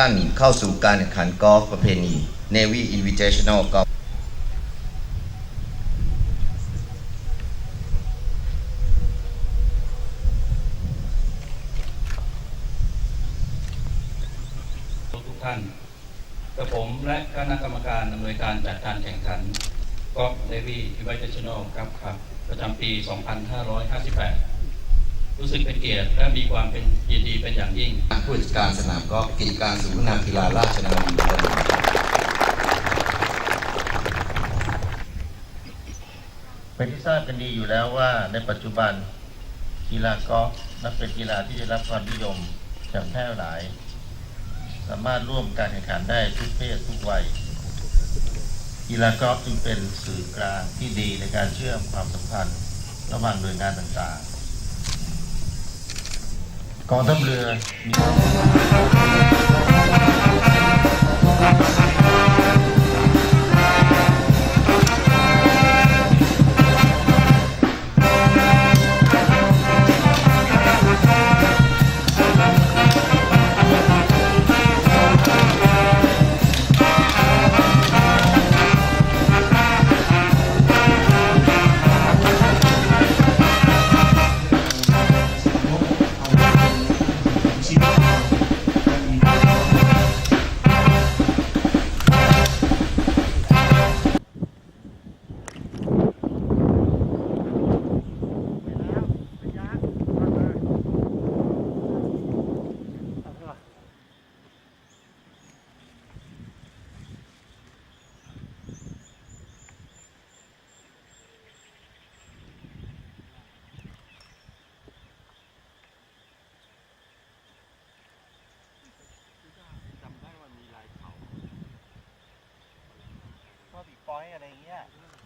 ท่านเข้าสู่การแข่งขันกอล์ฟประเพณี Navy Invitational Golf ทุกท่านกระผมและคณะกรรมการอำนวยการจัดการแข่งขันกอล์ฟเนวี่อินวิเทชันแนลครับครับ ประจำปี 2558 รู้สึกเป็นเกียรติและมีความเป็นยินดีเป็นอย่างยิ่ง ผู้จัดการสนามกอล์ฟกิจการศูนย์นากีฬาราชนาวีเป็นที่ทราบกันดีอยู่แล้วว่าในปัจจุบันกีฬากอล์ฟนับเป็นกีฬาที่ได้รับความนิยมอย่างแพร่หลาย สามารถร่วมการแข่งขันได้ทุกเพศทุกวัยกีฬากอล์ฟจึงเป็นสื่อกลางที่ดีในการเชื่อมความสัมพันธ์ ระหว่างหน่วยงานต่างๆ ก องทัพ